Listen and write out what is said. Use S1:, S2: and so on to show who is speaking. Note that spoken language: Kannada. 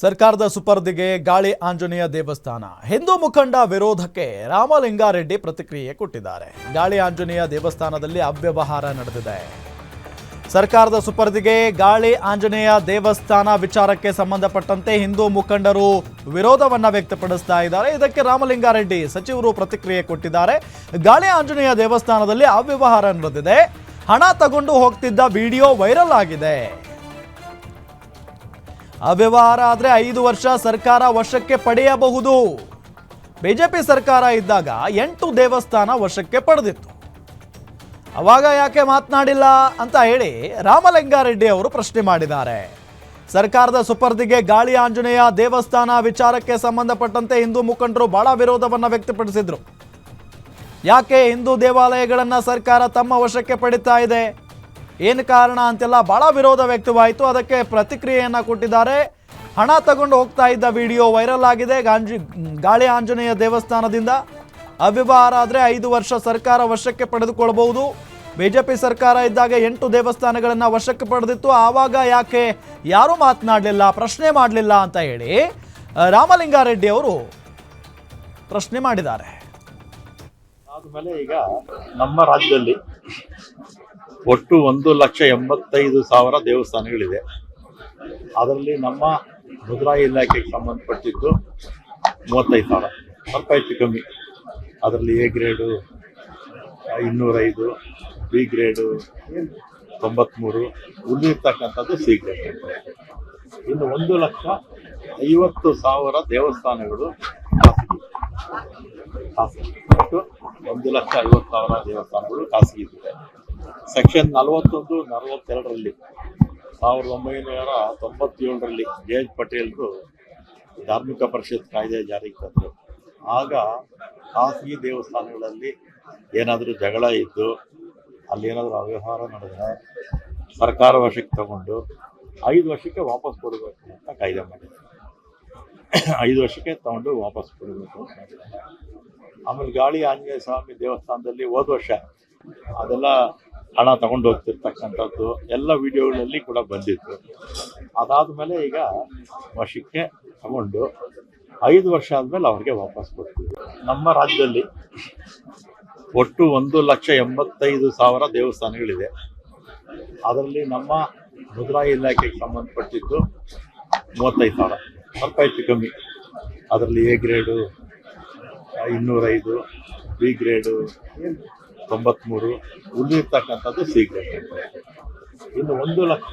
S1: ಸರ್ಕಾರದ ಸುಪರ್ದಿಗೆ ಗಾಳಿ ಆಂಜನೇಯ ದೇವಸ್ಥಾನ. ಹಿಂದೂ ಮುಖಂಡ ವಿರೋಧಕ್ಕೆ ರಾಮಲಿಂಗಾರೆಡ್ಡಿ ಪ್ರತಿಕ್ರಿಯೆ ಕೊಟ್ಟಿದ್ದಾರೆ. ಗಾಳಿ ಆಂಜನೇಯ ದೇವಸ್ಥಾನದಲ್ಲಿ ಅವ್ಯವಹಾರ ನಡೆದಿದೆ. ಸರ್ಕಾರದ ಸುಪರ್ದಿಗೆ ಗಾಳಿ ಆಂಜನೇಯ ದೇವಸ್ಥಾನ ವಿಚಾರಕ್ಕೆ ಸಂಬಂಧಪಟ್ಟಂತೆ ಹಿಂದೂ ಮುಖಂಡರು ವಿರೋಧವನ್ನ ವ್ಯಕ್ತಪಡಿಸ್ತಾ ಇದ್ದಾರೆ. ಇದಕ್ಕೆ ರಾಮಲಿಂಗಾರೆಡ್ಡಿ ಸಚಿವರು ಪ್ರತಿಕ್ರಿಯೆ ಕೊಟ್ಟಿದ್ದಾರೆ. ಗಾಳಿ ಆಂಜನೇಯ ದೇವಸ್ಥಾನದಲ್ಲಿ ಅವ್ಯವಹಾರ ನಡೆದಿದೆ. ಹಣ ತಗೊಂಡು ಹೋಗ್ತಿದ್ದ ವಿಡಿಯೋ ವೈರಲ್ ಆಗಿದೆ. ಅವ್ಯವಹಾರ ಆದರೆ ಐದು ವರ್ಷ ಸರ್ಕಾರ ವಶಕ್ಕೆ ಪಡೆಯಬಹುದು. ಬಿಜೆಪಿ ಸರ್ಕಾರ ಇದ್ದಾಗ ಎಂಟು ದೇವಸ್ಥಾನ ವಶಕ್ಕೆ ಪಡೆದಿತ್ತು. ಅವಾಗ ಯಾಕೆ ಮಾತನಾಡಿಲ್ಲ ಅಂತ ಹೇಳಿ ರಾಮಲಿಂಗಾರೆಡ್ಡಿ ಅವರು ಪ್ರಶ್ನೆ ಮಾಡಿದ್ದಾರೆ. ಸರ್ಕಾರದ ಸುಪರ್ದಿಗೆ ಗಾಳಿ ಆಂಜನೇಯ ದೇವಸ್ಥಾನ ವಿಚಾರಕ್ಕೆ ಸಂಬಂಧಪಟ್ಟಂತೆ ಹಿಂದೂ ಮುಖಂಡರು ಬಹಳ ವಿರೋಧವನ್ನು ವ್ಯಕ್ತಪಡಿಸಿದ್ರು. ಯಾಕೆ ಹಿಂದೂ ದೇವಾಲಯಗಳನ್ನು ಸರ್ಕಾರ ತಮ್ಮ ವಶಕ್ಕೆ ಪಡಿತಾ ಇದೆ? ಏನು ಕಾರಣ ಅಂತೆಲ್ಲ ಬಹಳ ವಿರೋಧ ವ್ಯಕ್ತವಾಯಿತು. ಅದಕ್ಕೆ ಪ್ರತಿಕ್ರಿಯೆಯನ್ನು ಕೊಟ್ಟಿದ್ದಾರೆ. ಹಣ ತಗೊಂಡು ಹೋಗ್ತಾ ಇದ್ದ ವಿಡಿಯೋ ವೈರಲ್ ಆಗಿದೆ. ಗಾಂಜಿ, ಗಾಳಿ ಆಂಜನೇಯ ದೇವಸ್ಥಾನದಿಂದ ಅವ್ಯವಹಾರ ಆದರೆ ಐದು ವರ್ಷ ಸರ್ಕಾರ ವಶಕ್ಕೆ ಪಡೆದುಕೊಳ್ಳಬಹುದು ಬಿಜೆಪಿ ಸರ್ಕಾರ ಇದ್ದಾಗ ಎಂಟು ದೇವಸ್ಥಾನಗಳನ್ನು ವಶಕ್ಕೆ ಪಡೆದಿತ್ತು. ಆವಾಗ ಯಾಕೆ ಯಾರೂ ಮಾತನಾಡಲಿಲ್ಲ, ಪ್ರಶ್ನೆ ಮಾಡಲಿಲ್ಲ ಅಂತ ಹೇಳಿ ರಾಮಲಿಂಗಾರೆಡ್ಡಿ ಅವರು ಪ್ರಶ್ನೆ ಮಾಡಿದ್ದಾರೆ.
S2: ಆದ್ಮೇಲೆ ಈಗ ನಮ್ಮ ರಾಜ್ಯದಲ್ಲಿ ಒಟ್ಟು ಒಂದು ಲಕ್ಷ ಎಂಬತ್ತೈದು ಸಾವಿರ ದೇವಸ್ಥಾನಗಳಿದೆ. ಅದರಲ್ಲಿ ನಮ್ಮ ಮುದ್ರಾ ಇಲಾಖೆಗೆ ಸಂಬಂಧಪಟ್ಟಿದ್ದು ಮೂವತ್ತೈದು ಸಾವಿರ. ಸ್ವಲ್ಪ ಹೆಚ್ಚು ಕಮ್ಮಿ. ಅದರಲ್ಲಿ ಎ ಗ್ರೇಡು, ಇನ್ನೂರೈದು, ಬಿ ಗ್ರೇಡು ತೊಂಬತ್ತ್ಮೂರು ಉಳಿದಿರ್ತಕ್ಕಂಥದ್ದು ಸಿ ಗ್ರೇಡ್. ಇನ್ನು ಒಂದು ಲಕ್ಷ ಐವತ್ತು ಸಾವಿರ ದೇವಸ್ಥಾನಗಳು ಖಾಸಗಿ. ಖಾಸಗಿ. ಒಟ್ಟು ಒಂದು ಲಕ್ಷ ಐವತ್ತು ಸಾವಿರ ದೇವಸ್ಥಾನಗಳು ಖಾಸಗಿ ಇವೆ ಸೆಕ್ಷನ್ ನಲವತ್ತೊಂದು, ನಲವತ್ತೆರಡರಲ್ಲಿ, ಸಾವಿರದ ಒಂಬೈನೂರ ತೊಂಬತ್ತೇಳರಲ್ಲಿ ಜೆ ಎಚ್ ಪಟೇಲ್ರು ಧಾರ್ಮಿಕ ಪರಿಷತ್ ಕಾಯ್ದೆ ಜಾರಿಗೆ ತಂದರು. ಆಗ ಖಾಸಗಿ ದೇವಸ್ಥಾನಗಳಲ್ಲಿ ಏನಾದರೂ ಜಗಳ ಇದ್ದು, ಅಲ್ಲಿ ಏನಾದರೂ ಅವ್ಯವಹಾರ ನಡೆದ್ರೆ ಸರ್ಕಾರ ವಶಕ್ಕೆ ತಗೊಂಡು ಐದು ವರ್ಷಕ್ಕೆ ವಾಪಸ್ ಕೊಡಬೇಕು ಅಂತ ಕಾಯ್ದೆ ಮಾಡಿದ್ರು. ಐದು ವರ್ಷಕ್ಕೆ ತಗೊಂಡು ವಾಪಸ್ ಕೊಡಬೇಕು ಅಂತ ಆಮೇಲೆ ಗಾಳಿ ಆಂಜನೇಯ ಸ್ವಾಮಿ ದೇವಸ್ಥಾನದಲ್ಲಿ ಹೋದ ವರ್ಷ ಅದೆಲ್ಲ ಹಣ ತಗೊಂಡು ಹೋಗ್ತಿರ್ತಕ್ಕಂಥದ್ದು ಎಲ್ಲ ವಿಡಿಯೋಗಳಲ್ಲಿ ಕೂಡ ಬಂದಿತ್ತು. ಅದಾದ್ಮೇಲೆ ಈಗ ವಶಕ್ಕೆ ತಗೊಂಡು ಐದು ವರ್ಷ ಆದಮೇಲೆ ಅವ್ರಿಗೆ ವಾಪಸ್ ಕೊಡ್ತೀವಿ. ನಮ್ಮ ರಾಜ್ಯದಲ್ಲಿ ಒಟ್ಟು ಒಂದು ಲಕ್ಷ ಎಂಬತ್ತೈದು ಸಾವಿರ ದೇವಸ್ಥಾನಗಳಿದೆ. ಅದರಲ್ಲಿ ನಮ್ಮ ಮುದ್ರಾ ಇಲಾಖೆಗೆ ಸಂಬಂಧಪಟ್ಟಿದ್ದು ಮೂವತ್ತೈದು ಸಾವಿರ. ಸ್ವಲ್ಪ ಹೆಚ್ಚು ಕಮ್ಮಿ. ಅದರಲ್ಲಿ ಎ ಗ್ರೇಡು ಇನ್ನೂರೈದು ಬಿ ಗ್ರೇಡು ತೊಂಬತ್ಮೂರು ಉಳಿದಿರ್ತಕ್ಕಂಥದ್ದು ಸೀಕ್ರೆಟ್ ಇನ್ನು ಒಂದು ಲಕ್ಷ